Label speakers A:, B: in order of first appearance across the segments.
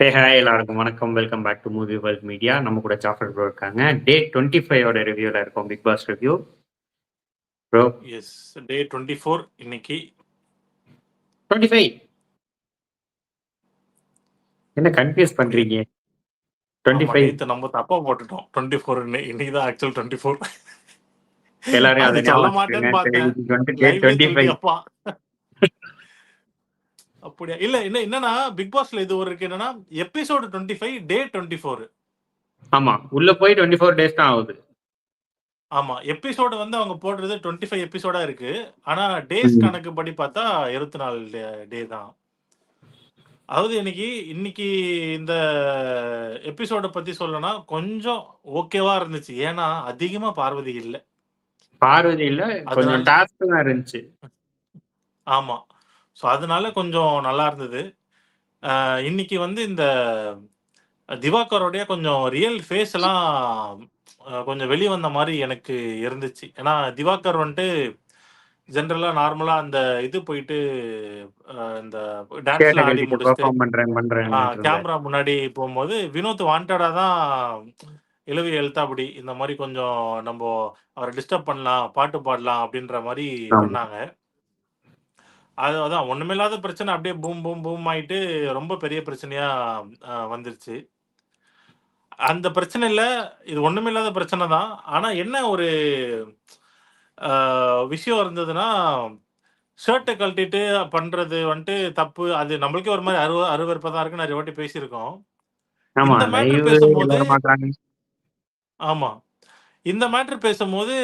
A: ஹே hi எல்லாருக்கும் வணக்கம். Welcome back to movie world media நம்ம கூட ஜாஃபர் ப்ரோ இருக்காங்க. டே டுவெண்ட்டி ஃபைவோட ரிவ்யூல இருக்கோம் Bigg Boss review bro
B: yes day twenty four இன்னைக்கு.
A: டுவெண்ட்டி ஃபைவ் என்ன கன்ஃபியூஸ் பண்றீங்க? டுவெண்ட்டி ஃபைவ்
B: நம்ம தப்பா போட்டுட்டோம். டுவெண்ட்டி ஃபோர் இன்னைக்கு தான் ஆக்சுவல் டுவெண்ட்டி ஃபோர்
A: எல்லாரும் அதை
B: சொல்ல மாட்டேன்னு. பார்த்தேன்.
A: டுவெண்ட்டி ஃபைவ்
B: அப்படியா? இல்ல என்ன என்னன்னா பிக் பாஸ்ல இது ஒரு இருக்கு. என்னன்னா episode twenty five day twenty four
A: ஆமா. உள்ள போய் டுவெண்ட்டி ஃபோர் டேஸ் தான் ஆகுது.
B: ஆமா. எபிசோடு வந்து அவங்க போடுறது டுவெண்ட்டி ஃபைவ் எபிசோடா இருக்கு. ஆனா டேஸ். கணக்கு படி பார்த்தா இருபத்தி நாலு டே தான். அதாவது இன்னைக்கு இன்னைக்கு இந்த எபிசோட பத்தி சொல்லணும்னா கொஞ்சம் ஓகேவா இருந்துச்சு. ஏன்னா அதிகமா பார்வதி இல்ல.
A: பார்வதி இல்ல கொஞ்சம் டாஸ்க் தான் இருந்துச்சு.
B: ஆமா. ஸோ அதனால கொஞ்சம் நல்லா இருந்தது. இன்னைக்கு வந்து இந்த திவாகரோடைய கொஞ்சம் ரியல் ஃபேஸ் எல்லாம் கொஞ்சம் வெளியே வந்த மாதிரி எனக்கு இருந்துச்சு. ஏன்னா திவாகர் வந்துட்டு ஜென்ரலா நார்மலா அந்த இது போயிட்டு இந்த டான்ஸ்ல ஆடி முடிச்சுட்டு கேமரா முன்னாடி போகும்போது வினோத் வாண்டடா தான் இளவி எழுத்தாப்படி இந்த மாதிரி கொஞ்சம் நம்ம அவரை டிஸ்டர்ப் பண்ணலாம் பாட்டு பாடலாம் அப்படின்ற மாதிரி. பண்ணாங்க. அது அதான் ஒண்ணுமில்லாத பிரச்சனை அப்படியே பூம் பூம் பூம் ஆயிட்டு ரொம்ப பெரிய பிரச்சனையா வந்துருச்சு. அந்த பிரச்சனையில இது ஒண்ணுமில்லாத பிரச்சனை தான். ஆனா என்ன ஒரு விஷயம் இருந்ததுன்னா ஷர்ட்டை கழட்டிட்டு பண்றது வந்துட்டு தப்பு. அது நம்மளுக்கே ஒரு மாதிரி அருவ அருவருப்பா தான் இருக்கு நிறைய வாட்டி பேசியிருக்கோம்.
A: ஆமா
B: இந்த மேட்ரு பேசும்போது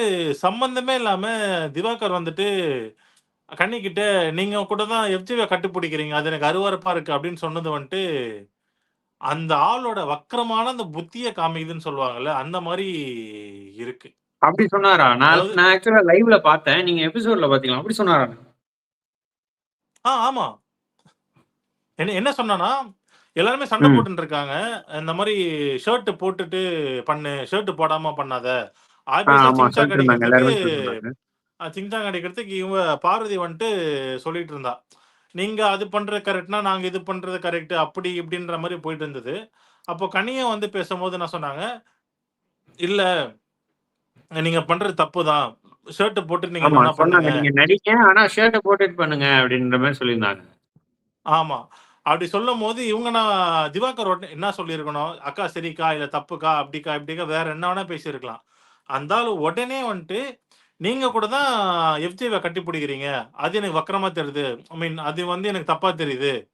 B: சம்பந்தமே இல்லாம திவாகர் வந்துட்டு கண்ணிக்கிட்ட நீங்க கூட தான் எஃப்ஜிவை கட்டுப்பிடிக்கிறீங்க. அது எனக்கு அருவருப்பா இருக்கு அப்படின்னு சொன்னது வந்துட்டு அந்த ஆளோட வக்கரமான அந்த புத்திய காமிக்குதுன்னு சொல்லுவாங்கல்ல அந்த மாதிரி இருக்கு.
A: அப்படி சொன்னாரா? நான் ஆக்சுவலா லைவ்ல பார்த்தேன். நீங்க எபிசோட்ல பாத்தீங்களா அப்படி சொன்னாரா?
B: ஆ ஆமா. என்ன என்ன சொன்னானா எல்லாருமே சண்டை
A: ம்.
B: போட்டுட்டு இருக்காங்க இந்த மாதிரி ஷர்ட் போட்டுட்டு பண்ணு ஷர்ட் போடாம பண்ணாத.
A: ஆ,
B: சிங்சாங் அடிக்கிறதுக்கு இவங்க பார்வதி வந்துட்டு சொல்லிட்டு இருந்தா நீங்க அது பண்றது கரெக்ட்னா நாங்க இது பண்றது கரெக்ட் அப்படி இப்படின்ற மாதிரி போயிட்டு இருந்தது அப்போ கனிய வந்து பேசும்போது என்ன சொன்னாங்க? இல்ல நீங்க பண்றது தப்பு தான் ஷர்ட் போட்டு நீங்க
A: சொன்னாங்க
B: பண்ணுங்க?
A: நீங்க நடிக்க ஆனா ஷர்ட்டை போட்டுட்டு பண்ணுங்க அப்படின்ற மாதிரி சொல்லியிருந்தாங்க.
B: ஆமா. அப்படி சொல்லும் போது இவங்க நான் திவாகர் உடனே என்ன சொல்லியிருக்கணும்? அக்கா சரிக்கா இல்ல தப்புக்கா அப்படிக்கா இப்படிக்கா வேற என்ன வேணா பேசியிருக்கலாம். அந்த உடனே வந்துட்டு நீங்க கூட தான் எஃப்ஜேவை கட்டி பிடிக்கிறீங்க. அது எனக்கு வக்கரமா தெரியுது. ஐ மீன் அது வந்து எனக்கு தப்பா தெரியுது.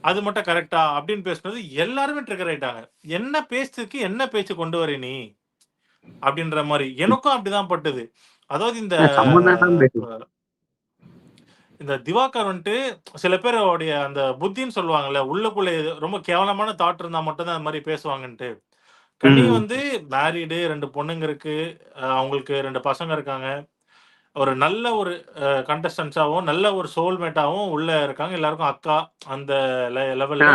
B: அது மட்டும் கரெக்டா அப்படின்னு பேசுனது எல்லாருமே ட்ரிகர் ஆயிட்டாங்க. என்ன பேசுறதுக்கு என்ன பேச்சு கொண்டு வர நீ? அப்படின்ற மாதிரி. எனக்கும் அப்படிதான் பட்டது. அதாவது இந்த. இந்த திவாகர் வந்துட்டு சில பேருடைய அந்த புத்தின்னு சொல்லுவாங்கல்ல உள்ளுக்குள்ள ரொம்ப கேவலமான தாட் இருந்தா மட்டும் தான் அந்த மாதிரி பேசுவாங்கன்ட்டு. கனி. வந்து மேரீடு ரெண்டு பொண்ணுங்க இருக்கு. அவங்களுக்கு ரெண்டு பசங்க இருக்காங்க. ஒரு நல்ல ஒரு கண்டஸ்டன்ஸாவும் நல்ல ஒரு சோல்மேட்டாவும் உள்ள இருக்காங்க. எல்லாருக்கும் அக்கா அந்த லெவல்ல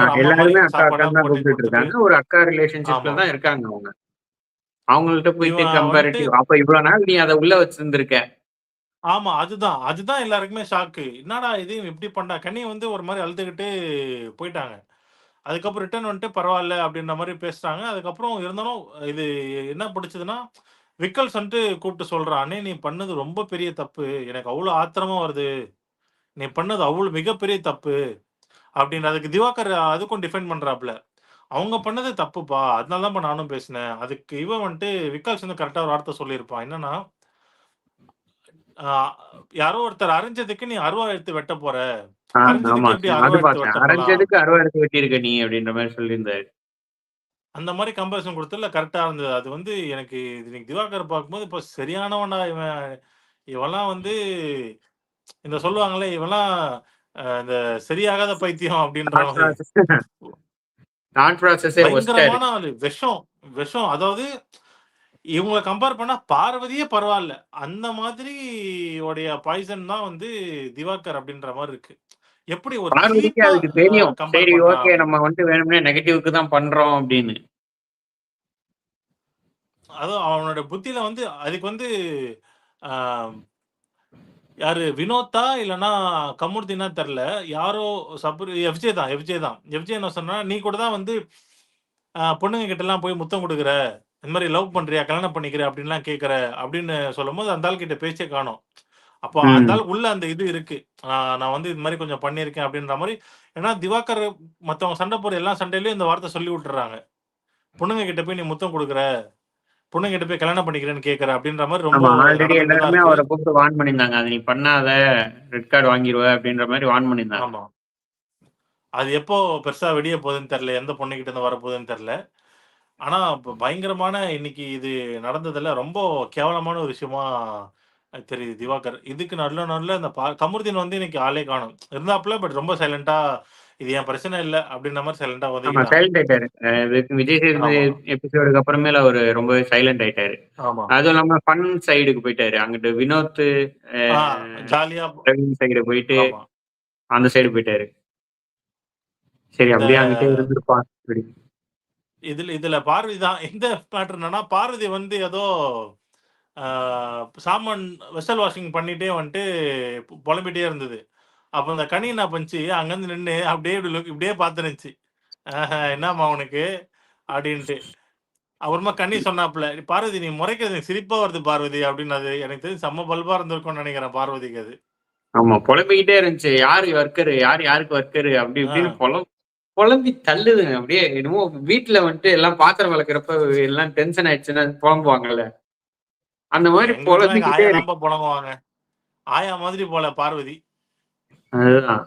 B: ஒரு
A: அக்கா ரிலேஷன்ஷிப்ல. தான் இருக்காங்க. அவங்க. அவங்கள்ட்ட போயிட்டு கம்பேரிட்டிவ் அப்ப இவ்வளவு நாள் நீ அதை உள்ள வச்சிருந்திருக்க.
B: ஆமா அதுதான். அதுதான் எல்லாருக்குமே ஷாக்கு என்னடா இது? இவன் இப்படி பண்ணா கனி வந்து ஒரு மாதிரி அழுதுகிட்டு போயிட்டாங்க. அதுக்கப்புறம் ரிட்டர்ன் வந்துட்டு பரவாயில்ல அப்படின்ற மாதிரி பேசுறாங்க. அதுக்கப்புறம் இருந்தாலும் இது என்ன பிடிச்சதுன்னா விக்கல்ஸ் வந்துட்டு கூப்பிட்டு சொல்றான் அண்ணே நீ பண்ணது ரொம்ப பெரிய தப்பு. எனக்கு அவ்வளோ ஆத்திரமா வருது. நீ பண்ணது அவ்வளோ மிகப்பெரிய தப்பு. அப்படின்னு அதுக்கு திவாகர் அதுக்கும் டிஃபெண்ட் பண்றாப்ல அவங்க பண்ணது தப்புப்பா. அதனால தான் நானும் பேசினேன். அதுக்கு இவன் வந்துட்டு விக்கல்ஸ் வந்து கரெக்டாக ஒரு வார்த்தை சொல்லியிருப்பான். என்னன்னா யாரோ ஒருத்தர் அரைஞ்சதுக்கு நீ அருவா எடுத்து வெட்ட போற. அரைஞ்சதுக்கு அருவா எடுத்து
A: வெட்டியிருக்க நீ அப்படின்ற மாதிரி சொல்லியிருந்தாரு.
B: அந்த மாதிரி கம்பேரிசன் கொடுத்ததுல கரெக்டா இருந்தது. அது வந்து எனக்கு இன்னைக்கு திவாகர் பார்க்கும்போது இப்போ சரியானவனா இவன் இவெல்லாம் வந்து இந்த சொல்லுவாங்களே இவெல்லாம் இந்த சரியாகாத பைத்தியம் அப்படின்ற விஷம் விஷம். அதாவது இவங்களை கம்பேர் பண்ணா பார்வதியே பரவாயில்ல அந்த மாதிரி உடைய பாய்சன் தான் வந்து திவாகர் அப்படின்ற மாதிரி இருக்கு எப்படி ஒரு
A: அதுக்கு தெரியும் சரி ஓகே நம்ம வந்து வேணும்னே நெகட்டிவ்க்கு தான் பண்றோம் அப்படின்னு
B: அதுவும் அவனோட புத்தியில வந்து அதுக்கு வந்து ஆஹ், யாரு வினோத்தா இல்லன்னா கமருதீனா தெரியல. யாரோ சபரி எஃப்ஜே தான் எஃப்ஜே தான். எஃப்ஜே என்ன சொன்னா, "நீ கூட தான் வந்து பொண்ணுங்க கிட்டலாம் போய் முத்தம் குடுக்குற. இந்த மாரி லவ் பண்றியா? கல்யாணம் பண்ணிக்கிறியா? அப்படின்லாம் கேட்கிற." அப்படின்னு சொல்லும்போது, அந்த ஆள் கிட்ட பேச்சே காணோம். அப்போ அந்த. ஆள் உள்ள அந்த இது இருக்கு. நான் வந்து இது மாரி கொஞ்சம் பண்ணியிருக்கேன் அப்படின்ற மாரி. ஏன்னா திவாகர் மத்தவங்க சண்டை போடுற எல்லா சண்டையிலயும் இந்த வார்த்தை சொல்லி விட்டுர்றாங்க. "பொண்ணுங்க கிட்ட போய் நீ முத்தம் குடுக்குற. பொண்ணுங்க கிட்ட போய் கல்யாணம் பண்ணிக்கிறேன்னு கேட்கிற." அப்படின்ற மாரி ரொம்ப.
A: ஆல்ரெடி எல்லாருமே. அவர கூப்பிட்டு வார்ன் பண்ணியிருந்தாங்க. "அத நீ பண்ணாத. ரெட் கார்ட் வாங்கிருவ." அப்படின்ற மாரி வார்ன் பண்ணியிருந்தாங்க.
B: ஆமா. அது எப்போ பெருசா வெடிய போகுதுன்னு தெரியல. எந்த பொண்ணுகிட்ட இருந்து வரப்போகுதுன்னு தெரியல. ஆனா, ப பயங்கரமான இன்னைக்கு இது நடந்ததுல ரொம்ப கேவலமான ஒரு விஷயமா தெரியுது திவாகர். இதுக்கு நடுல நடுல இந்த ப கமருதீன் வந்து இன்னைக்கு ஆளே காணோம். இருந்தாப்புல பட் ரொம்ப சைலன்ட்டா, "இது என் பிரச்சனை இல்ல." அப்படின்ற மாரி சைலன்ட்டா
A: ஆமா.
B: ஒதுங்கிட்டாங்க.
A: சைலண்ட் ஆயிட்டாரு. அ விஜய் சேதுபதி
B: ஆமா.
A: எபிசோடுக்கு அப்புறமேல அவரு ரொம்பவே சைலண்ட் ஆயிட்டாரு.
B: ஆமா.
A: அதுவும் இல்லாம ஃபன் சைடுக்கு போயிட்டாரு. அங்கிட்டு வினோத், அ
B: ஆ ஜாலியா
A: பிரவீன் சைடு போயிட்டு,
B: ஆமா.
A: அந்த சைடு போயிட்டாரு. சரி
B: இந்த
A: அப்படியே அங்கிட்டே இருந்திருப்பான்.
B: இதுல இதுல பார்வதி தான் எந்த மேட்டர் என்னன்னா, பார்வதி வந்து ஏதோ சாமான் வெசல் வாஷிங் பண்ணிட்டே வந்துட்டு பொலம்பிட்டே இருந்தது. அப்ப அந்த கனி என்ன பண்ணுச்சு, அங்கருந்து நின்னு அப்படியே இப்படி லுக் இப்படியே பார்த்துருந்துச்சு. "ஆஹ என்னம்மா உனக்கு?" அப்படின்ட்டு. அப்புறமா கனி சொன்னாப்புல, "பார்வதி நீ முறைக்கிறது எனக்கு சிரிப்பா வருது பார்வதி." அப்படின்னது. எனக்கு தெரிஞ்சு செம்ம பல்பா இருந்திருக்கும்னு நெனைக்கிறேன் பார்வதிக்கு அது.
A: ஆமா. பொலம்பிக்கிட்டே இருந்துச்சு. "யாரு ஒர்க்கரு? யார் யாருக்கு ஒர்க்கரு?" அப்படி இப்படின்னு. பொலம் பொலம்பி தள்ளுதுங்க. அப்படியே என்னமோ வீட்ல வந்துட்டு எல்லாம் பாத்திரம் வெளக்குறப்ப எல்லாம் டென்ஷன் ஆயிடுச்சுன்னா பொலம்புவாங்கல்ல. அந்த
B: எங்க
A: பொலம்பிக்கிட்டே
B: பொலம்புவாங்க. ஆயா மாதிரி போல பார்வதி.
A: அதுதான்.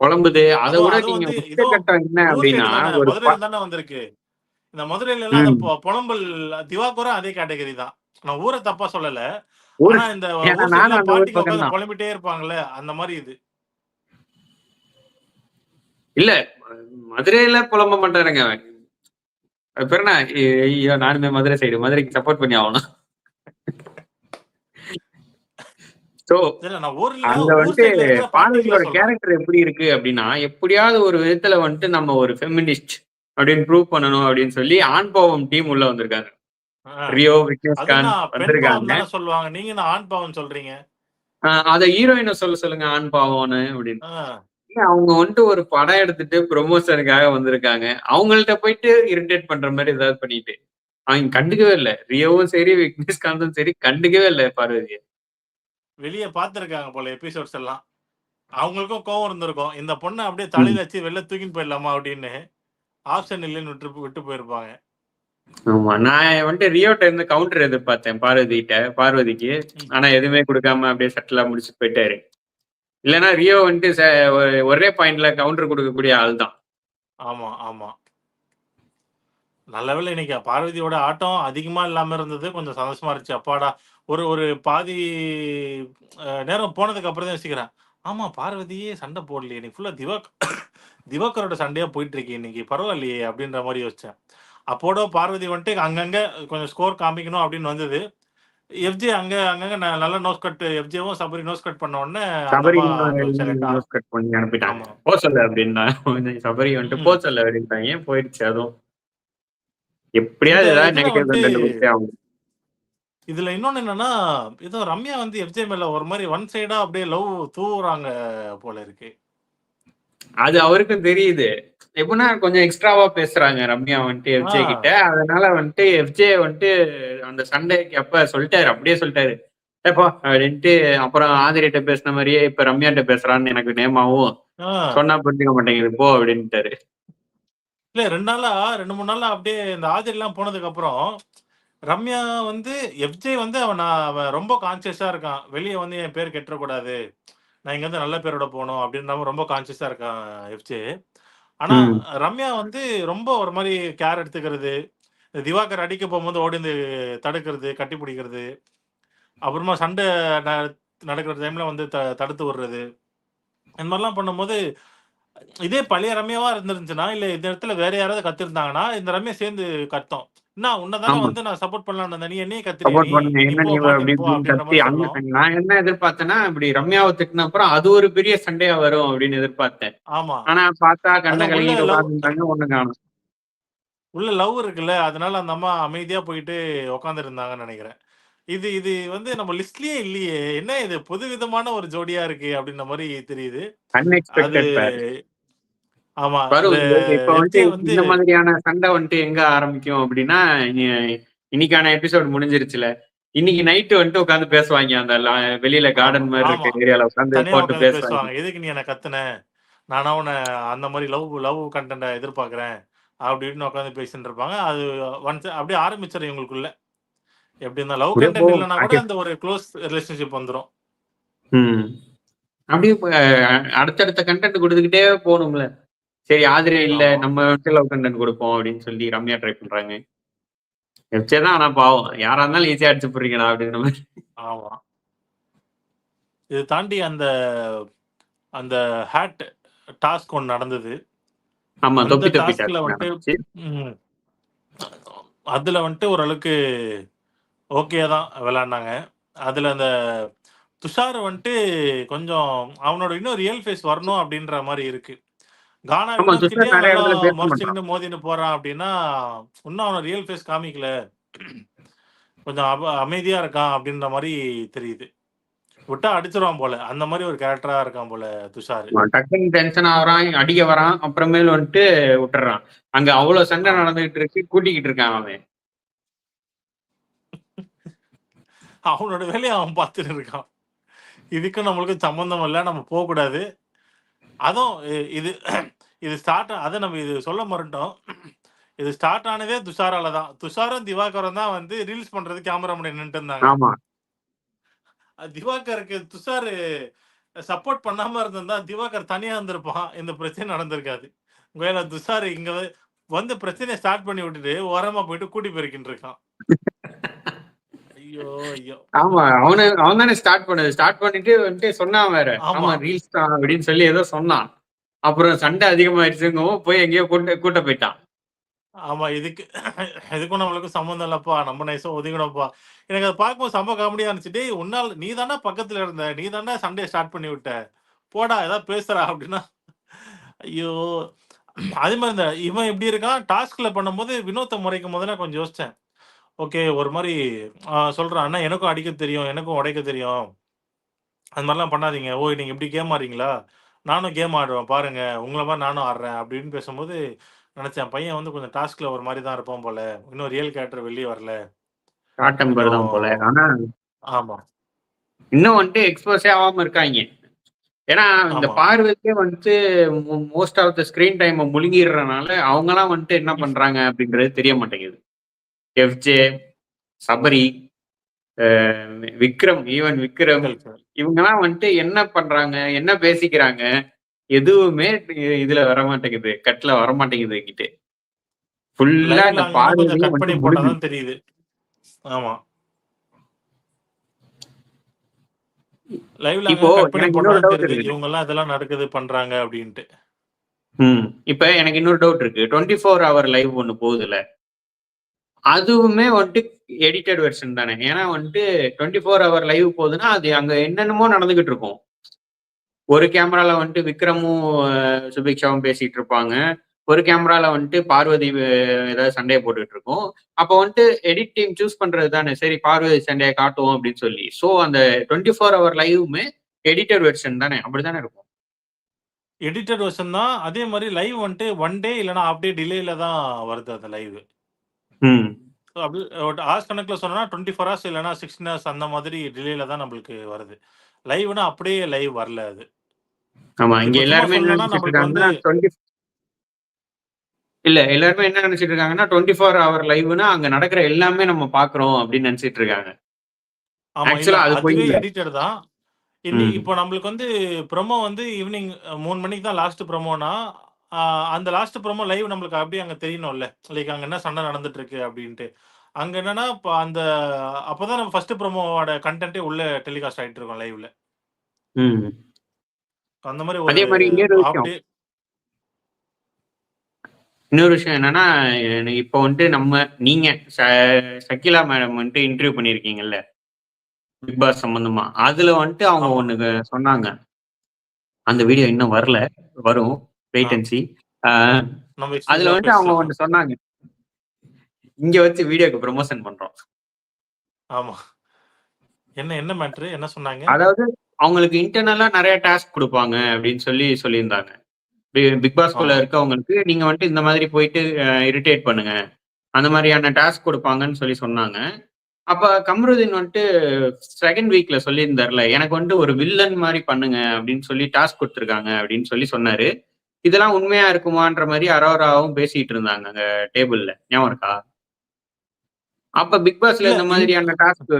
A: பொலம்புது. அத விட நீங்க உச்சகட்டம் என்ன அப்படின்னா, ஒரு
B: மதுரையில தானே வந்திருக்கு. இந்த மதுரையிலலாம் அந்த
A: ம்.
B: பொ பொலம்பல் திவாகரும் அதே கேட்டகரி தான். நான் ஊர தப்பா சொல்லல. ஆனா இந்த. பொலம்பிட்டே இருப்பாங்கல்ல, அந்த மாரி இது.
A: இல்ல. மதுரையில பொலம்ப மாட்டாருங்க. அது பேர் என்ன? ஐ ஐயோ! நானுமே மதுரை சைடு. மதுரைக்கு சப்போர்ட் பண்ணி
B: நான் ஊர்ல
A: அங்க வந்துட்டு
B: சொல்றேன்.
A: கேரக்டர் எப்படி இருக்கு அப்படின்னா, எப்படியாவது ஒரு விதத்துல வந்துட்டு நம்ம ஒரு ஃபெமினிஸ்ட் அப்படின்னு ப்ரூவ் பண்ணணும் அப்படின்னு சொல்லி ஆண் பாவம் டீம் உள்ள வந்திருக்காங்க.
B: ஆ.
A: ரியோ, விக்னேஷ் கான் வந்திருக்காங்க.
B: சொல்லுவாங்க. நீங்க ஆண் பாவம் சொல்றீங்க?
A: அத ஹீரோயின சொல்ல சொல்லுங்க ஆண் பாவம்னு அப்படின்னு. அவங்க வந்துட்டு ஒரு படம் எடுத்துட்டு ப்ரமோஷனுக்காக வந்திருக்காங்க. அவங்கள்ட்ட போயிட்டு இரிட்டேட் பண்ற மாரி ஏதாவது பண்ணிட்டு. அவங்க கண்டுக்கவே இல்ல. ரியோவும் சரி, விக்னேஷ் காந்தும் சரி கண்டுக்கவே இல்ல பார்வதிய.
B: வெளிய பார்த்திருக்காங்க போல எபிசோட்ஸ் எல்லாம். அவங்களுக்கும் கோவம் இருந்திருக்கும். இந்த பொண்ண அப்படியே. தலையில வச்சு வெளில தூக்கின்னு போயிடலாமா அப்படின்னு. ஆப்ஷன் இல்லன்னு விட்டு விட்டு போயிருப்பாங்க.
A: ஆமா. நான் வந்துட்டு ரியோட்ட இருந்து கவுண்டர் எதிர்பார்த்தேன் பார்வதிட்ட பார்வதிக்கு.
B: ம்.
A: ஆனா எதுவுமே குடுக்காம அப்படியே சட்டிலா முடிச்சுட்டு போயிட்டாரு. இல்லைன்னா ரியோ வந்துட்டு ஒரே பாயிண்ட்ல கவுண்டர் கொடுக்கக்கூடிய ஆள் தான்.
B: ஆமா, ஆமா. நல்ல வேளை இன்னைக்கு பார்வதியோட ஆட்டம் அதிகமா இல்லாம இருந்தது. கொஞ்சம் சந்தோஷமா இருந்துச்சு. அப்பாடா! ஒரு ஒரு பாதி நேரம் போனதுக்கு அப்புறம் தான் யோசிக்கிறேன். ஆமா பார்வதியே சண்டை போடலையே. இன்னைக்கு ஃபுல்லா திவாக் திவாகரோட சண்டையா போயிட்டு இருக்கேன் இன்னைக்கு. பரவாயில்லையே அப்படின்ற மாதிரி யோசிச்சேன். அப்போட பார்வதி வந்துட்டு அங்கங்க கொஞ்சம் ஸ்கோர் காமிக்கணும் அப்படின்னு வந்தது. எஃப்ஜே அங்க அங்கங்க நல்லா நோஸ் கட் எஃப்ஜேவும் சபரி நோஸ் கட் பண்ண உடனே
A: சபரி நோஸ் கட் பண்ணி அனுப்பிட்டாங்க.
B: ஆமா.
A: போ சொல்லு அப்படின்னாங்க. சபரி வந்துட்டு. போ சொல்லு அப்படின்ட்டாங்க. போயிடுச்சு அதுவும். எப்படியாவது ஏதாவது
B: இதுல
A: நெகட்டிவ்.
B: இதுல இன்னொன்னு என்னன்னா, ஏதோ ரம்யா வந்து எஃப்ஜே மேல ஒரு மாரி ஒன் சைடா அப்படியே லவ் தூவுறாங்க போல இருக்கு.
A: அது அவருக்கும் தெரியுது. எப்படின்னா கொஞ்சம் எக்ஸ்ட்ராவா பேசுறாங்க ரம்யா வந்துட்டு எஃப்ஜே கிட்ட. அதனால வந்துட்டு எஃப்ஜே வந்துட்டு அந்த சண்டைக்கு அப்ப சொல்லிட்டாரு. அப்படியே சொல்லிட்டாரு. "ஏ போ" அப்படின்ட்டு அப்புறம் ஆதிரிட்ட பேசின மாரியே இப்ப ரம்யாட்ட பேசுறான்னு எனக்கு நேமாவும். சொன்னா புரிஞ்சுக்க மாட்டேங்குது போ அப்படின்ட்டாரு.
B: இல்ல 2 நாளா 2, 3 நாளா அப்படியே இந்த ஆதிரிலாம் போனதுக்கு அப்புறம், ரம்யா வந்து எஃப்ஜே வந்து அவன் நான் அவன் ரொம்ப கான்ஷியஸா இருக்கான். வெளிய வந்து என் பேர் கெட்டுறக்கூடாது. நான் இங்கருந்து நல்ல பேரோட போணும் அப்படின்ற ரொம்ப கான்ஷியஸா இருக்கான் எஃப்ஜே. ஆனா. ரம்யா வந்து ரொம்ப ஒரு மாரி கேர் எடுத்துக்கிறது. திவாகர் அடிக்க போம்போது ஓடி வந்து தடுக்கிறது, கட்டி பிடிக்கிறது. அப்புறமா சண்டை நடக்கிற டைம்ல வந்து த தடுத்து விடுறது. இந்த மாரிலாம் பண்ணும்போது, இதே பழைய ரம்யாவா இருந்திருந்துச்சுன்னா, இல்ல இந்த இடத்துல வேற யாராவது கத்திருந்தாங்கன்னா, இந்த ரம்யா சேர்ந்து கத்தும். "என்னா உன்ன தானே
A: ஆமா.
B: வந்து நான் சப்போர்ட் இருந்தேன். நீ என்னைய கத்துறியா
A: சப்போர்ட்
B: நீ?
A: பண்ணுங்க.
B: நீ
A: என்ன
B: போ
A: நீ
B: மாட்டேன்னு
A: அப்படி
B: போ"
A: இப்படின்னு
B: அப்படின்ற
A: கத்தி
B: மாரி
A: அங்க
B: சொல்லும்.
A: நான் என்ன எதிர்பார்த்தேன்னா, இப்படி ரம்யாவ திட்டுன அப்புறம் அது ஒரு பெரிய சண்டையா வரும் அப்படின்னு எதிர்பார்த்தேன்.
B: ஆமா.
A: ஆனா பார்த்தா கண்ண
B: உள்ள
A: கலங்கிட்டு
B: லவ்
A: உட்கார்ந்துருந்தாங்க. ஒண்ணும் காணோம்.
B: உள்ள லவ் இருக்குல்ல. அதனால அந்த அம்மா அமைதியா போயிட்டு உட்கார்ந்துட்டு இருந்தாங்கன்னு நெனைக்கிறேன். இது இது வந்து நம்ம லிஸ்ட்லயே இல்லையே! என்ன இது புதுவிதமான ஒரு ஜோடியா இருக்கு அப்டின்ற மாரி தெரியுது. ஆமா.
A: இப்ப வந்து இந்த மாதிரியான சண்டை வந்துட்டு எங்க ஆரம்பிக்கும் அப்டின்னா, இ இன்னைக்கான எபிசோட் முடிஞ்சிருச்சுல. இன்னைக்கு நைட் வந்துட்டு உட்கார்ந்து பேசுவாய்ங்க. அந்த வெளியில கார்டன்
B: ஆமா.
A: இருக்க ஏரியால போட்டு
B: உட்காந்து
A: பேசுவாய்ங்க.
B: பேசுவாங்க. "எதுக்கு நீ என்ன கத்துன? நானா உன்ன அந்த மாரி லவ் லவ் கன்டென்ட்ட எதிர்பார்க்கிறேன்." அப்டின்னு உட்காந்து பேசிட்டு இருப்பாங்க. அது ஒன்ஸ் அப்டியே ஆரம்பிச்சுரும் இவங்களுக்குள்ள. எப்டி இருந்தா லவ்
A: அப்படியே போகும்.
B: இல்லன்னா கூட அந்த ஒரு க்ளோஸ் ரிலேஷன்ஷிப் வந்துரும்.
A: ம். அப்டியே ப அடுத்தடுத்த கன்டென்ட் குடுத்துக்கிட்டே போணும்ல. சரி ஆதிரே இல்ல. நம்ம லவ் குடுப்போம் அப்டின்னு சொல்லி ரம்யா ட்ரை பண்றாங்க. எஃப்ஜே தான் ஆனா பாவம். யாரா இருந்தாலும் ஈஸியா அடிச்சு புடுறீங்கடா அப்டின்ற மாரி.
B: ஆமா. இத தாண்டி அந்த அந்த ஹேட் டாஸ்க் ஒண்ணு நடந்தது.
A: ஆமா. தொப்பி
B: டாஸ்க்ல
A: டாஸ்க்
B: வந்துட்டு. அதுல வந்துட்டு ஓரளவுக்கு ஓகே தான் விளையாடுனாங்க. அதுல அந்த துஷார் வந்துட்டு கொஞ்சம் அவனோட இன்னும் ரியல் ஃபேஸ் வரணும் அப்டின்ற மாரி இருக்கு. கானா. மொறச்சுக்கின்னு மோதின்னு போறான் அப்டின்னா, இன்னும் அவன ரியல் ஃபேஸ் காமிக்கல. கொஞ்சம் அமைதியா இருக்கான் அப்டின்ற மாரி தெரியுது. விட்டா அடிச்சுருவான் போல. அந்த மாரி ஒரு கேரக்டரா இருக்கான் போல துஷாரு.
A: டக்குன்னு டென்ஷன் ஆகுறான், அடிக்க வரான். அப்புறமேல் வந்துட்டு விட்டுர்றான். அங்க அவ்ளோ சண்டை. நடந்துகிட்டு இருக்கு. கூட்டிக்கிட்டு இருக்கான் அவன்.
B: அவனோட வேலைய அவன் பார்த்துட்டு இருக்கான். இதுக்கும் நம்மளுக்கும் சம்மந்தம் இல்ல. நம்ம போக்கூடாது. அதுவும் இது இது ஸ்டார்ட் அத நம்ம இது சொல்ல மறந்துட்டோம். இது ஸ்டார்ட் ஆனதே துஷாரால தான். துஷாரும், திவாகரும் தான் வந்து ரீல்ஸ் பண்றதுக்கு கேமரா முன்னாடி நின்னுட்டு இருந்தாங்க. திவாகருக்கு துஷாரு சப்போர்ட் பண்ணாம இருந்திருந்தா, திவாகர் தனியா இருந்திருப்பான். இந்த பிரச்சனை நடந்திருக்காது. ஒருவேள துஷார் இங்க வந்து பிரச்சனைய ஸ்டார்ட் பண்ணி விட்டுட்டு, ஓரமா போயிட்டு கூட்டி பெருக்கின்னு இருக்கான். ஐயோ! ஐயோ!
A: ஆமா. அவனு அவன் தானே ஸ்டார்ட் பண்ணது. ஸ்டார்ட் பண்ணிட்டு வந்துட்டு சொன்னான் வேற.
B: ஆமா.
A: ரீல்ஸ் தான் அப்டின்னு சொல்லி ஏதோ சொன்னான். அப்புறம் சண்டை அதிகமாயிருச்சுங்கவும் போய் எங்கேயோ கூட்ட கூட்ட போயிட்டான்
B: ஆமா. இதுக்கு இதுக்கும் நம்மளுக்கும் சம்மந்தம் இல்லப்பா. நம்ம நைஸா ஒதுங்கணும்ப்பா. எனக்கு அதை பார்க்கும்போது செம்ம காமெடியா இருந்துச்சு. "டேய் உன்னால நீ தானே பக்கத்துல இருந்த. நீ தானே சண்டையை ஸ்டார்ட் பண்ணி விட்ட. போடா ஏதாவது பேசுடா" அப்படின்னா ஐயோ! அதே மாதிரி இந்த இவன் எப்படி இருக்கான், டாஸ்க்ல பண்ணும்போது வினோத்த முறைக்கும்போது நான் கொஞ்சம் யோசிச்சேன். ஓகே ஒரு மாதிரி அ சொல்றான், "அண்ணா எனக்கும் அடிக்க தெரியும். எனக்கும் உடைக்க தெரியும். அந்த மாதிரிலாம் பண்ணாதீங்க. ஓ! நீங்க இப்படி கேமாறீங்களா நானும் கேம் ஆடுவேன் பாருங்க. உங்கள மாரி நானும் ஆடுறேன்." அப்டின்னு பேசும்போது நெனச்சேன், பையன் வந்து கொஞ்சம் டாஸ்க்ல ஒரு மாரி தான் இருப்பான் போல. இன்னும் ரியல் கேரக்டர் வெளிய வரல.
A: ஷார்ட் டெம்பர்
B: கொஞ்சம்
A: தான் போல. ஆனா
B: ஆமா.
A: இன்னும் வந்துட்டு எக்ஸ்போஸே ஆவாம இருக்காய்ங்க. ஏன்னா, இந்த. பார்வதியே வந்துட்டு மோஸ்ட் ஆஃப் த ஸ்கிரீன் டைம முழுங்கிர்றனால, அவங்கலாம் வந்துட்டு என்ன பண்றாங்க அப்டின்றது தெரிய மாட்டேங்குது. எஃப்ஜே, சபரி, விக்ரம், ஈவன் விக்ரம் இவங்கலாம் வந்துட்டு என்ன பண்றாங்க? என்ன பேசிக்கிறாங்க? எதுவுமே இதுல வரமாட்டேங்குது. கட்ல வரமாட்டேங்குது என்கிட்ட. ஃபுல்லா
B: லைவ்ல
A: இந்த.
B: தான் தெரியுது. ஆமா. லைவ்ல
A: இப்போ. இருக்குது.
B: இவங்கலாம் இதெல்லாம் நடக்குது, பண்றாங்க அப்டின்ட்டு.
A: ம். இப்ப எனக்கு இன்னொரு டவுட் இருக்கு. 24 ஹவர் லைவ் ஒண்ணு போகுதுல்ல. அதுவுமே வந்துட்டு எடிட்டட் வெர்ஷன் தானே. ஏன்னா வந்துட்டு 24 ஹவர் லைவ் போகுதுன்னா, அது அங்க என்னென்னமோ நடந்துகிட்டு இருக்கும். ஒரு கேமரால வந்துட்டு விக்ரமும், சுபிக்ஷாவும் பேசிட்டு இருப்பாங்க. ஒரு கேமரால வந்துட்டு பார்வதி ஏதாவது சண்டையை போட்டுட்டு இருக்கும். அப்போ வந்துட்டு எடிட் டீம் சூஸ் பண்றது தானே. சரி பார்வதி சண்டையை காட்டுவோம் அப்படின்னு சொல்லி. ஸோ அந்த 24 ஹவர் லைவுமே எடிட்டட் வெர்ஷன் தானே. அப்படிதானே இருக்கும்.
B: எடிட்டட் வெர்ஷன் தான். அதே மாதிரி லைவ் வந்துட்டு ஒன் டே இல்லைன்னா அப்படியே டிலேல தான் வருது அந்த லைவ். ஒரு ஹார்ஸ் கணக்குல சொன்னோம்னா 24 ஹார்ஸ் இல்லன்னா 16 ஹார்ஸ் அந்த மாதிரி டிலேல தான் நம்மளுக்கு வருது. லைவ்னா அப்படியே லைவ் வரல அது.
A: ஆமா. இங்க எல்லாருமே என்ன
B: சொல்லணும்னா
A: நெனச்சுட்டு
B: நம்மளுக்கு வந்து
A: இருக்காங்கன்னா, 20 இல்ல எல்லாருமே என்ன நெனச்சுட்டு இருக்காங்கன்னா, 24 ஹவர் லைவ்னா அங்க நடக்கிற எல்லாமே நம்ம பார்க்குறோம் அப்டின்னு நெனச்சுட்டு இருக்காங்க.
B: எடிட்டட் தான். இன்னி
A: ம்.
B: இப்போ நம்மளுக்கு வந்து ப்ரோமோ வந்து ஈவினிங் 3 மணிக்கு தான் லாஸ்ட் ப்ரோமோனா, அந்த லாஸ்ட் ப்ரோமோ லைவ் நம்மளுக்கு அப்படியே அங்க தெரியணும்ல. லைக் அங்க என்ன சண்டை நடந்துட்டு இருக்கு அப்டின்ட்டு. அங்க என்னன்னா, இப்ப அந்த அப்பதான் நம்ம ஃபர்ஸ்ட் ப்ரோமோவோட கன்டென்ட்டே உள்ள டெலிகாஸ்ட் ஆயிட்டு இருக்கும் லைவ்ல. அந்த மாரி ஒரு
A: அதே மாரி இன்னொரு விஷயம். என்னன்னா, இப்போ வந்துட்டு நம்ம நீங்க ச ஷக்கீலா மேடம் வந்துட்டு இன்டர்வியூ பண்ணியிருக்கீங்கல்ல. பிக் பாஸ் சம்பந்தமா. அதுல வந்துட்டு அவங்க. ஒண்ணு சொன்னாங்க. அந்த வீடியோ இன்னும் வரல. வரும். Wait and see. அதுல வந்துட்டு அவங்க. ஒண்ணு சொன்னாங்க. இங்க வச்சு வீடியோக்கு ப்ரமோஷன் பண்றோம்.
B: ஆமா. என்ன என்ன மேட்ரு? என்ன சொன்னாங்க?
A: அதாவது அவங்களுக்கு இன்டர்னலா நெறைய டாஸ்க் குடுப்பாங்க அப்படின்னு சொல்லி சொல்லியிருந்தாங்க. பிக் பாஸ்குள்ள
B: ஆமா.
A: இருக்கவங்களுக்கு நீங்க வந்துட்டு இந்த மாதிரி போயிட்டு இரிட்டேட் பண்ணுங்க. அந்த மாரியான டாஸ்க் குடுப்பாங்கன்னு சொல்லி சொன்னாங்க. அப்ப கம்ருதீன் வந்துட்டு 2ண்ட் வீக்ல சொல்லியிருந்தார்ல, எனக்கு வந்துட்டு ஒரு வில்லன் மாரி பண்ணுங்க அப்படின்னு சொல்லி டாஸ்க் குடுத்துருக்காங்க அப்படின்னு சொல்லி சொன்னாரு. இதெல்லாம் உண்மையா இருக்குமான்ற மாரி அரோராவும் பேசிட்டு இருந்தாங்க அங்க டேபிள்ல. ஞாபகம் இருக்கா? அப்ப பிக் பாஸ்ல இந்த
B: இந்
A: மாதிரியான டாஸ்க்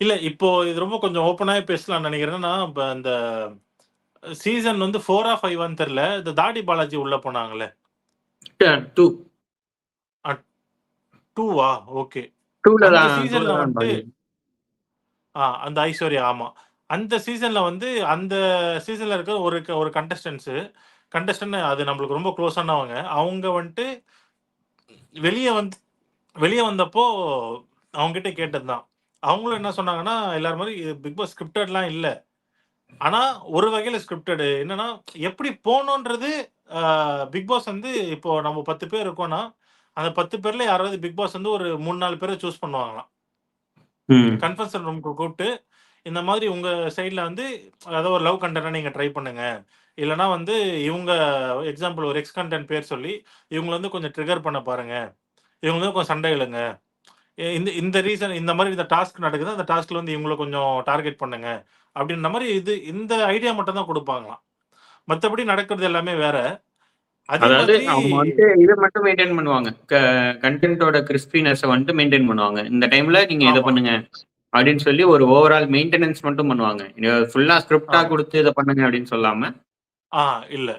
B: இல்ல இப்போ இது ரொம்ப கொஞ்சம் ஓப்பனாவே பேசலாம்னு நெனைக்கிறேன். என்னன்னா, இப்ப அந்த சீசன் வந்து 4ஆ 5ஆன்னு தெரியல. இந்த தாடி பாலாஜி உள்ள போனாங்கல்ல.
A: ட 2
B: அ 2வா? ஓகே.
A: 2ல
B: அந்த
A: தான் 2ல
B: சீசன்ல. ஆ அந்த ஐஸ்வர்யா ஆமா. அந்த சீசன்ல வந்து அந்த சீசன்ல இருக்க ஒரு ஒரு கண்டஸ்டன்ட்ஸ் கண்டஸ்டன்ட் அது நம்மளுக்கு ரொம்ப குளோஸானவங்க. அவங்க வந்துட்டு வெளிய வந்து வெளிய வந்தப்போ அவங்ககிட்ட கேட்டது தான். அவங்களும் என்ன சொன்னாங்கன்னா, எல்லார் மாரி பிக் பாஸ் ஸ்கிரிப்டட்லாம் இல்ல. ஆனா ஒரு வகையில ஸ்கிரிப்டட். என்னன்னா, எப்படி போணுன்றது அ பிக் பாஸ் வந்து இப்போ நம்ம 10 பேர் இருக்கோம்னா, அந்த 10 பேர்ல யாராவது பிக் பாஸ் வந்து ஒரு 3, 4 பேர சூஸ் பண்ணுவாங்களாம்.
A: ம்.
B: கன்ஃபெஷன் ரூம்க்கு கூப்ட்டு, இந்த மாதிரி உங்க சைட்ல வந்து ஏதோ ஒரு லவ் கன்டென்ட்ட நீங்க ட்ரை பண்ணுங்க. இல்லன்னா வந்து இவங்க எக்ஸாம்பிள் ஒரு எக்ஸ் கன்டென்ட் பேர் சொல்லி, இவங்கள வந்து கொஞ்சம் ட்ரிகர் பண்ண பாருங்க. இவங்க வந்து கொஞ்சம் சண்டை இழுங்க. இந்த இந்த ரீசன் இந்த மாரி இந்த டாஸ்க் நடக்குது. அந்த டாஸ்க்ல வந்து இவங்கள கொஞ்சம் டார்கெட் பண்ணுங்க. அப்படின்ற மாரி இது இந்த ஐடியா மட்டும் தான் குடுப்பாங்களாம். மத்தபடி நடக்கிறது எல்லாமே வேற. அதே
A: அதாவது
B: மாதிரி
A: அவங்க வந்துட்டு இத மட்டும் மெயின்டெயின் பண்ணுவாங்க. க கன்டென்ட்டோட கிரிஸ்பினஸ்ஸ வந்துட்டு மெயின்டெயின் பண்ணுவாங்க. இந்த டைம்ல நீங்க இத. பண்ணுங்க. அப்படின்னு சொல்லி ஒரு ஓவரால் மெயின்டெனன்ஸ் மட்டும் பண்ணுவாங்க. ஃபுல்லா ஸ்கிரிப்ட்டா
B: ஆமா.
A: குடுத்து இத பண்ணுங்க அப்படின்னு சொல்லாம.
B: ஆ இல்ல.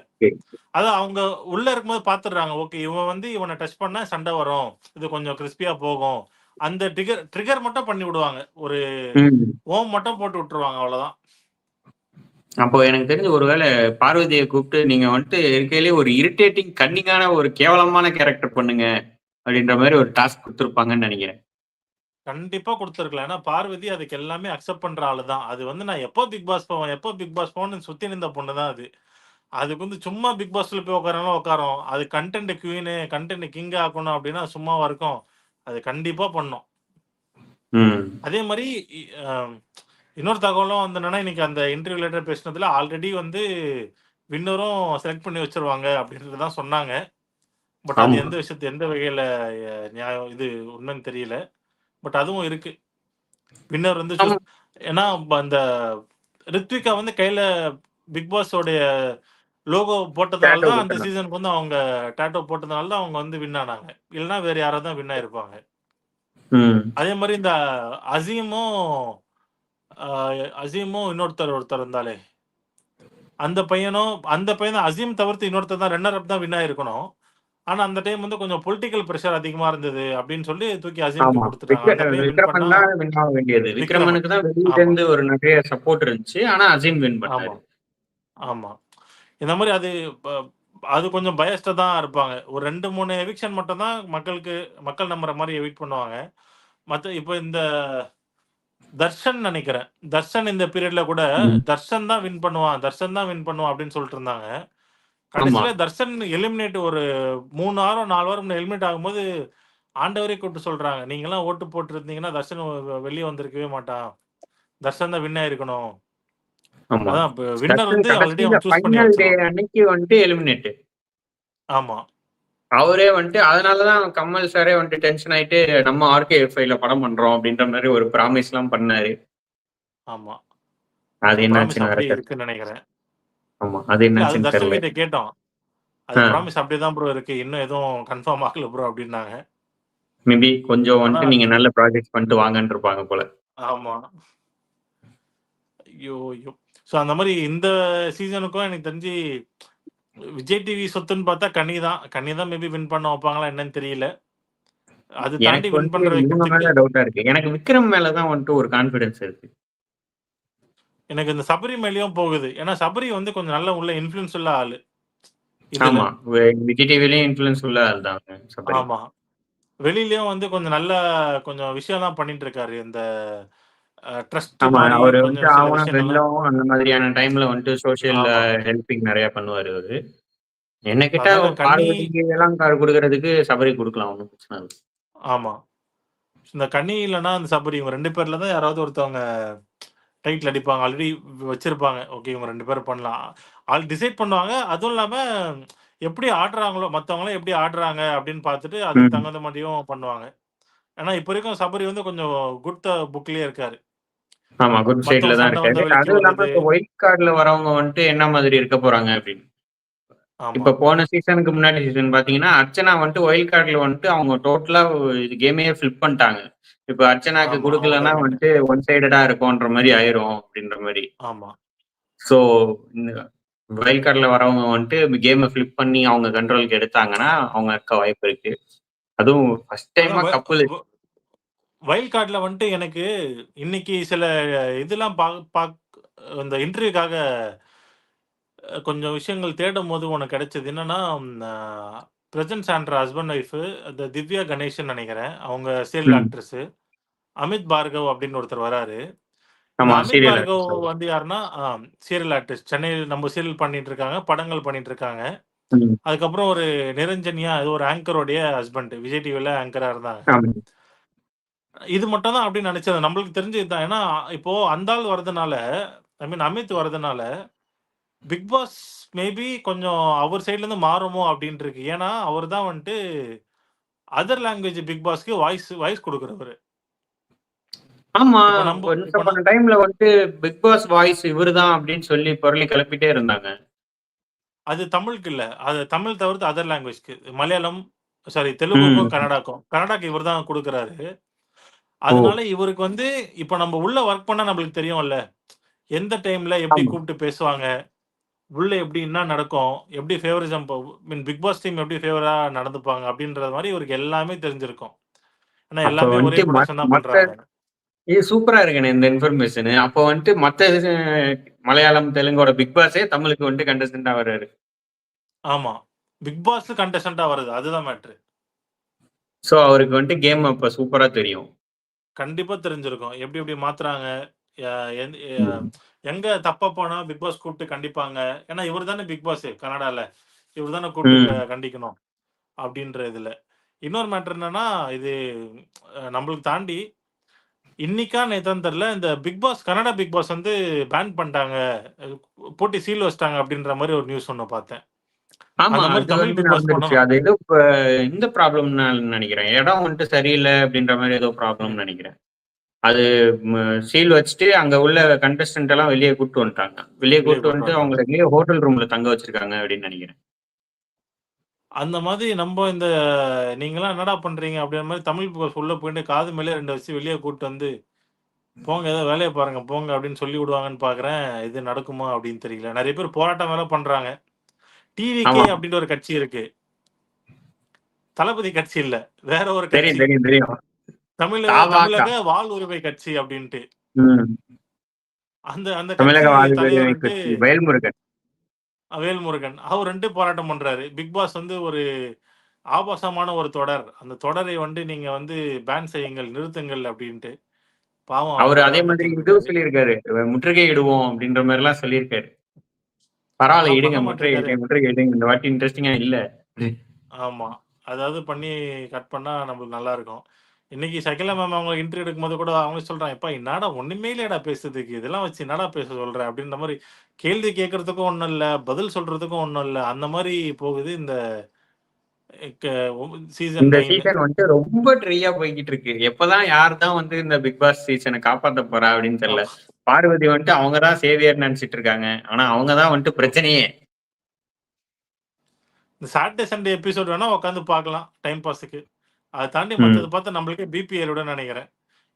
B: அதான் அவங்க உள்ள இருக்கும்போது பார்த்துடுறாங்க. ஓகே இவன் வந்து இவன டச் பண்ணா சண்டை வரும். இது கொஞ்சம் கிரிஸ்பியா போகும். அந்த ட்ரிகர் ட்ரிகர் மட்டும் பண்ணி விடுவாங்க. ஒரு. ஓம் மட்டும் போட்டு விட்டுருவாங்க அவ்வளோதான்.
A: அப்போ எனக்கு தெரிஞ்சு ஒரு வேள பார்வதிய கூப்ட்டு நீங்க வந்துட்டு இருக்கையிலேயே ஒரு இரிட்டேட்டிங் கன்னிங்கான ஒரு கேவலமான கேரக்டர் பண்ணுங்க. அப்படின்ற மாரி ஒரு டாஸ்க் குடுத்துருப்பாங்கன்னு நெனைக்கிறேன்.
B: கண்டிப்பா குடுத்துருக்கலாம். ஏன்னா பார்வதி அதுக்கு எல்லாமே அக்செப்ட் பண்ற ஆளு தான். அது வந்து நான் எப்போ பிக் பாஸ் போவேன், எப்போ பிக் பாஸ் போவேன்னு சுத்தி நிந்த பொண்ணு தான் அது. அதுக்கு வந்து சும்மா பிக் பாஸ்ல போய் உட்காரனா உட்காரும். அது கன்டென்ட் குவீனு, கன்டென்ட் கிங் ஆக்கணும் அப்படின்னா சும்மாவா இருக்கும். அது கண்டிப்பா பண்ணும். அதே அ இன்னொரு தகவலும் வந்து என்னன்னா, இன்னைக்கு அந்த இன்டர்வியூ ரிலேட்டட் பேசினதுல ஆல்ரெடி வந்து வின்னரும் செலக்ட் பண்ணி வச்சுருவாங்க அப்படின்றது தான் சொன்னாங்க. பட் அது. எந்த விஷயத்து எந்த வகையில நியாயம் இது உண்மைன்னு தெரியல. பட் அதுவும் இருக்கு. வின்னர் வந்து ஏன்னா அந்த ரித்விகா வந்து கையில பிக் பாஸோடைய லோகோ போட்டதுனால
A: டேட்டூ
B: தான் அந்த. சீசனுக்கு வந்து அவங்க டாட்டூ போட்டதுனால தான் அவங்க வந்து வின் ஆனாங்க. இல்லன்னா வேற யாராவது தான் வின் ஆயிருப்பாங்க. அதே மாரி இந்த அசீமும் அசீமும் இன்னொருத்தர் ஒருத்தர் இருந்தாலே. அந்த பையனும் அந்த பையன் தான் அசீம் தவிர்த்து இன்னொருத்தர் தான் ரன்னர் அப் தான் வின் ஆயிருக்கணும். ஆனா அந்த டைம் வந்து கொஞ்சம் பொலிட்டிக்கல் பிரஷர் அதிகமா இருந்தது அப்படின்னு சொல்லி தூக்கி
A: ஆமா.
B: குடுத்துட்டாங்க.
A: வேண்டியது.
B: விக்ரமன்.
A: விக்ரமனுக்கு தான் வெளியில. இருந்து ஒரு நெறைய சப்போர்ட் இருந்துச்சு. ஆனா அசீம் வின். பண்ணாரு.
B: ஆமா. இந்த மாரி அது அது கொஞ்சம் பயஸ்டா தான் இருப்பாங்க. ஒரு 2, 3 எவிக்ஷன் மட்டும் தான் மக்களுக்கு மக்கள் நம்புற மாரி எவிக்ட் பண்ணுவாங்க. மத்த இப்ப இந்த தர்ஷன் நெனைக்கிறேன். தர்ஷன் இந்த பீரியட்ல கூட. தர்ஷன் தான் வின் பண்ணுவான். தர்ஷன் தான் வின் பண்ணுவான் அப்படின்னு சொல்லிட்டு இருந்தாங்க. கடைசியில தர்ஷன் எலிமினேட் ஒரு 3 வாரம், 4 வாரம் எலிமினேட் ஆகும்போது ஆண்டவரே கூப்பிட்டு சொல்றாங்க. நீங்கலாம் ஓட்டு போட்டிருந்தீங்கன்னா தர்ஷன் வெ வெளிய வந்திருக்கவே மாட்டான். தர்ஷன் தான் வின் ஆயிருக்கணும்.
A: தர்ஷன். அன்னைக்கு வந்துட்டு எலிமினேட்.
B: ஆமா.
A: அவரே வந்துட்டு அதனால தான் கமல் சாரே வந்துட்டு டென்ஷன் ஆயிட்டு நம்ம ஆர்கே-எஃப்-ஐல படம் பண்றோம் அப்படின்ற மாரி ஒரு ப்ராமிஸ்லாம் பண்ணாரு.
B: ஆமா.
A: அது
B: ப்ராமிஸ். இருக்குன்னு நெனைக்கிறேன்.
A: ஆமா. அது
B: தர்ஷன்
A: தெரியல.
B: கிட்ட கேட்டோம். அது. ப்ராமிஸ் அப்படியே தான் ப்ரோ இருக்கு. இன்னும் எதுவும் கன்ஃபார்ம் ஆகல ப்ரோ அப்படின்னாங்க.
A: மேபி கொஞ்சம் வந்துட்டு நீங்க நல்ல ப்ராஜெக்ட்ஸ் பண்ணிட்டு வாங்கன்னு இருப்பாங்க போல.
B: ஆமா. ஐயோ! ஐயோ! ஸோ அந்த மாரி இந்த சீசனுக்கும் எனக்கு தெரிஞ்சு விஜய் டிவி சொத்துன்னு பார்த்தா கனி தான். கனி தான் மேபி வின் பண்ண வைப்பாங்களா என்னன்னு தெரியல. அது தாண்டி வின் பண்ற
A: டவுட்டா இருக்கு. எனக்கு விக்ரம் மேல தான் வந்துட்டு ஒரு கான்ஃபிடன்ஸ் இருக்கு.
B: எனக்கு இந்த சபரி மேலயும் போகுது. ஏன்னா சபரி வந்து கொஞ்சம் நல்ல உள்ள இன்ஃப்ளூயன்ஸ் உள்ள ஆளு.
A: ஆமா. விஜய் டிவிலயும் இன்ஃப்ளூயன்ஸ் உள்ள ஆள் தான்.
B: ஆமா. வெளியிலயும் வந்து கொஞ்சம் நல்ல கொஞ்சம் விஷயம்லாம் பண்ணிட்டு இருக்காரு. இந்த ட்ரஸ்ட்
A: அவரு
B: சில
A: ஆவணம், அந்த மாதிரியான டைம்ல வந்துட்டு சோசியல்
B: ஆமா.
A: ஹெல்பிங் நெறைய பண்ணுவாரு அவரு. என்ன கேட்டா எல்லாம் குடுக்குறதுக்கு சபரி குடுக்கலாம். ஒண்ணும் பிரச்சனை இல்ல.
B: ஆமா. இந்த கனி இல்லன்னா அந்த சபரி இவங்க 2 பேர்ல தான் யாராவது ஒருத்தவங்க டைட்டில் அடிப்பாங்க. ஆல்ரெடி வச்சிருப்பாங்க. ஓகே இவங்க 2 பேரும் பண்ணலாம். ஆள் டிசைட் பண்ணுவாங்க. அதுவும் இல்லாம எப்படி ஆடுறாங்களோ மத்தவங்கலாம் எப்படி ஆடுறாங்க அப்படின்னு பார்த்துட்டு அதுக்கு. தகுந்த மாரியும் பண்ணுவாங்க. ஏன்னா இப்ப வரைக்கும் சபரி வந்து கொஞ்சம் குட் த புக்லயே இருக்காரு.
A: ஆமா. குட் சைட்ல தான் இருக்காரு. இல்லாம. இப்ப ஒயில்ட் கார்ட்ல வரவங்க வந்துட்டு என்ன மாதிரி இருக்க போறாங்க அப்படின்னு. இப்ப போன சீசனுக்கு முன்னாடி சீசன் பார்த்தீங்கன்னா, அர்ச்சனா வந்துட்டு ஒயில்ட் கார்ட்ல வந்துட்டு அவங்க டோட்டலா இது கேமையே ஃபிளிப் பண்ணிட்டாங்க. இப்ப அர்ச்சனாக்கு. குடுக்கலன்னா வந்துட்டு ஒன் சைடடா இருக்கும்ன்ற மாரி ஆயிரும் அப்படின்ற மாரி.
B: ஆமா.
A: இந்த வைல்ட் கார்ட்ல வரவங்க வந்துட்டு கேம ஃபிளிப் பண்ணி அவங்க கண்ட்ரோலுக்கு எடுத்தாங்கன்னா, அவங்க இருக்க வாய்ப்பு இருக்கு. அதுவும் ஃபர்ஸ்ட் டைமா கப்புல்
B: வைல்ட் கார்ட்ல வந்துட்டு எனக்கு இன்னைக்கு சில இதெல்லாம் பாக் பாக் இந்த இன்டர்வியூக்காக கொஞ்சம் விஷயங்கள் தேடும்போது ஒண்ணு கிடைச்சது. என்னன்னா, பிரசன்ட் சாண்ட்ரா ஹஸ்பண்ட் ஒய்ஃப் அந்த திவ்யா கணேஷன் நெனைக்கிறேன். அவங்க சீரியல்
A: ம்.
B: ஆக்ட்ரஸ். அமித் பார்கவ் அப்படின்னு ஒருத்தர் வராரு. அமித் பார்கவ். வந்து யாருன்னா, சீரியல் ஆர்டிஸ்ட். சென்னையில நம்ம சீரியல் பண்ணிட்டு இருக்காங்க. படங்கள் பண்ணிட்டு இருக்காங்க. அதுக்கப்புறம் ஒரு நிரஞ்சனியா அது ஒரு ஆங்கரோடைய ஹஸ்பண்ட். விஜய் டிவில ஆங்கரா இருந்தாங்க. இது மட்டும் தான் அப்படின்னு நெனைச்சது. நம்மளுக்கு தெரிஞ்சது தான். ஏன்னா இப்போ அந்த ஆள் வரதுனால, ஐ மீன் அமித் வரதுனால, பிக் பாஸ் மேபி கொஞ்சம் அவர் சைட்ல இருந்து மாறுமோ அப்படின்னு இருக்கு. ஏன்னா அவர் தான் வந்துட்டு அதர் லாங்குவேஜ் பிக் பாஸ்க்கு வாய்ஸ் வாய்ஸ் குடுக்குறவரு.
A: ஆமா. டைம்ல வந்துட்டு பிக் பாஸ் வாய்ஸ் இவருதான் அப்படின்னு சொல்லி புரளி கிளப்பிட்டே இருந்தாங்க.
B: அது தமிழுக்கு இல்ல. அது தமிழ் தவிர்த்து அதர் லாங்குவேஜ்க்கு. மலையாளம் சாரி தெலுங்குக்கும். கன்னடாக்கும். கன்னடாக்கு இவர் தான் குடுக்குறாரு. அதனால இவருக்கு வந்து இப்ப நம்ம உள்ள வொர்க் பண்ணா நம்மளுக்கு தெரியும்ல. எந்த டைம்ல எப்படி. கூப்பிட்டு பேசுவாங்க. உள்ள எப்படி என்ன நடக்கும்? எப்படி favouritism mean Bigg Boss team எப்படி ஃபேவரா நடந்துப்பாங்க அப்படின்றது மாரி இவருக்கு எல்லாமே தெரிஞ்சிருக்கும். ஏன்னா எல்லாமே ஒரே பண்றாங்க.
A: இது சூப்பரா இருக்குண்ணே இந்த இன்ஃபர்மேஷனு. அப்ப வந்துட்டு மத்த மலையாளம், தெலுங்கோட பிக் பாஸே தமிழுக்கு வந்துட்டு கண்டஸ்டன்ட்டா வராரு.
B: ஆமா. பிக் பாஸ் கண்டஸ்டன்ட்டா வருது. அதுதான் மேட்டரு.
A: ஸோ அவருக்கு வந்துட்டு கேம் அப்ப சூப்பரா தெரியும்.
B: கண்டிப்பா தெரிஞ்சிருக்கும். எப்படி எப்படி மாத்துறாங்க. எங்க தப்பா போனா பிக் பாஸ் கூப்பிட்டு கண்டிப்பாங்க. ஏன்னா இவரு தானே பிக் பாஸ் கனடால. இவரு தானே கூப்பிட்டு. கண்டிக்கணும். அப்படின்ற இதுல. இன்னொரு மேட்டர் என்னன்னா, இது நம்மளுக்கு தாண்டி இன்னைக்கா நேத்தான்னு தெரியல. இந்த Bigg Boss Kannada Bigg Boss வந்து பேன் பண்ணிட்டாங்க. போட்டி சீல் வச்சுட்டாங்க அப்படின்ற மாரி ஒரு நியூஸ் ஒண்ணு பார்த்தேன்.
A: அது ஏதோ இந்த ப்ராப்ளம்னால நெனைக்கிறேன். இடம் வந்துட்டு சரியில்ல அப்படின்ற மாரி ஏதோ
B: ம்.
A: ப்ராப்ளம்னு நெனைக்கிறேன். அது சீல் வச்சுட்டு அங்க உள்ள கண்டஸ்டன்ட் எல்லாம் வெளிய கூட்டு வந்துட்டாங்க. வெளிய கூட்டு வந்துட்டு
B: வந்துட்டாங்க.
A: அவங்கள எங்கேயோ ஹோட்டல் ரூம்ல தங்க வச்சிருக்காங்க அப்படின்னு நெனைக்கிறேன்.
B: அந்த மாதிரி நம்ப இந்த நீங்கலாம் என்னடா பண்றீங்க? அப்படின்ற மாரி தமிழ் பிக் பாஸ் உள்ள போயிட்டு காது மேலயே 2 வச்சு வெளிய கூட்டு வந்து, போங்க ஏதோ வேலைய பாருங்க போங்க அப்படின்னு சொல்லி விடுவாங்கன்னு பார்க்குறேன். இது நடக்குமா அப்படின்னு தெரியல. நெறைய பேர் போராட்டம் வேற பண்றாங்க. டிவிகே. அப்படின்ற ஒரு கட்சி இருக்கு. தளபதி கட்சி இல்ல. வேற ஒரு கட்சி. தமிழக. தமிழக வாழ் உரிமை கட்சி அப்படின்ட்டு. அந்த அந்த
A: வேல்முருகன்.
B: அ வேல்முருகன். அவர் வந்துட்டு போராட்டம் பண்றாரு. பிக் பாஸ் வந்து ஒரு ஆபாசமான ஒரு தொடர். அந்த தொடரை வந்து நீங்க வந்து பேன் செய்யுங்கள், நிறுத்துங்கள் அப்படின்ட்டு. பாவம் அவர்
A: அதே மாதிரி இதுவும். சொல்லியிருக்காரு. முற்றுகை இடுவோம் அப்படின்ற மாரிலாம் சொல்லியிருக்காரு. பரவால்ல
B: அதெல்லாம்
A: இடுங்க. முற்றுகை முற்றுகை இடுங்க. இந்த வாட்டி இன்ட்ரஸ்டிங்கா இல்ல.
B: ஆமா. அதாவது பண்ணி கட் பண்ணா நம்மளுக்கு நல்லா இருக்கும். இன்னைக்கு சகிலா மேம் அவங்க இன்டர்வியூ எடுக்கும்போது கூட அவங்களே சொல்றாங்க, "எப்பா என்னடா ஒண்ணுமே இல்லையேடா பேசுறதுக்கு. இதெல்லாம் வச்சு என்னடா பேச சொல்ற?" அப்படின்ற மாரி கேள்வி கேட்கறதுக்கும் ஒண்ணும் இல்ல. பதில் சொல்றதுக்கும் ஒண்ணும் இல்ல. அந்த மாரி போகுது இந்த சீசன்
A: இந்த
B: 9.
A: சீசன் வந்துட்டு ரொம்ப ட்ரையா போய்க்கிட்டு இருக்கு. எப்பதான் யார் தான் வந்து இந்த பிக் பாஸ் சீசன காப்பாத்த போறா அப்படின்னு தெரியல. பார்வதி வந்துட்டு அவங்க தான் சேவியர்ன்னு நெனச்சுட்டு இருக்காங்க. ஆனா அவங்க தான் வந்துட்டு பிரச்சனையே.
B: இந்த சாட்டர்டே, சண்டே எபிசோட் வேணா உட்காந்து பார்க்கலாம். டைம் பாஸுக்கு. அத தாண்டி
A: ம்.
B: மத்தத பார்த்தா நம்மளுக்கே பிபி ஏறிடும்னு நெனைக்கிறேன்.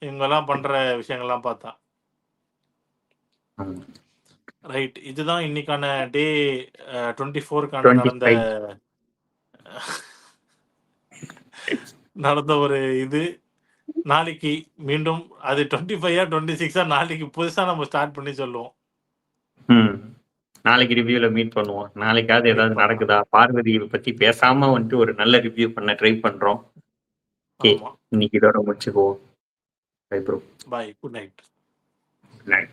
B: இவங்கலாம் பண்ற விஷயங்கள்லாம் பார்த்தா. ரைட். இதுதான் இன்னைக்கான டே அ 24க்கான நடந்த
A: 25.
B: நடந்த ஒரு இது. நாளைக்கு மீண்டும் அது 25ஆ 26ஆ நாளைக்கு புதுசா நம்ம ஸ்டார்ட் பண்ணி சொல்லுவோம்.
A: நாளைக்கு ரிவ்யூல மீட் பண்ணுவோம். நாளைக்காவது ஏதாவது. நடக்குதா? பார்வதிய பத்தி பேசாம வந்துட்டு ஒரு நல்ல ரிவ்யூ பண்ண ட்ரை பண்றோம். ஓகே. இன்னைக்கு இதோட முடிச்சுக்குவோம். Bye bro.
B: Bye. Good night.
A: Good night.